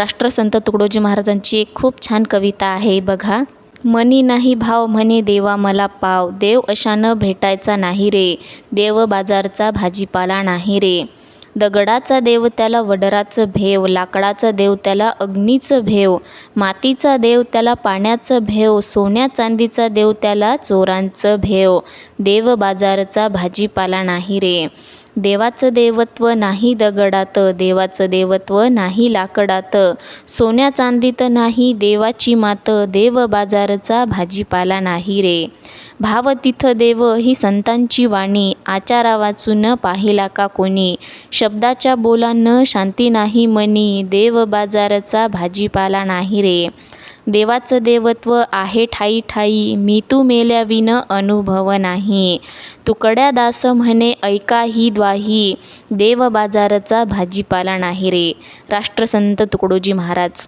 राष्ट्रसंत तुकडोजी महाराजांची एक खूप छान कविता आहे बघा. मनी नाही भाव म्हणे देवा मला पाव. देव अशानं भेटायचा नाही रे. देव बाजारचा भाजीपाला नाही रे. दगडाचा देव त्याला वडराचं भेव लाकडाचा देव त्याला अग्नीचं भेव मातीचा देव त्याला पाण्याचं भेव सोन्या चांदीचा देव त्याला चोरांचं भेव. देव बाजारचा भाजीपाला नाही रे. देवाचं देवत्व नाही दगडात देवाचं देवत्व नाही लाकडात. सोन्या चांदीत नाही देवाची मात देव बाजारचा भाजीपाला नाही रे. भाव तिथं देव ही संतांची वाणी आचारा वाचून पाहिला का कोणी? शब्दाच्या बोलानं शांती नाही मनी देव बाजारचा भाजीपाला नाही रे. देवाचं देवत्व आहे ठाई ठाई मी तू मेल्याविन अनुभव नाही. तुकड्या दास म्हणे ऐका ही द्वाही देव बाजारचा भाजीपाला नाही रे. राष्ट्रसंत तुकडोजी महाराज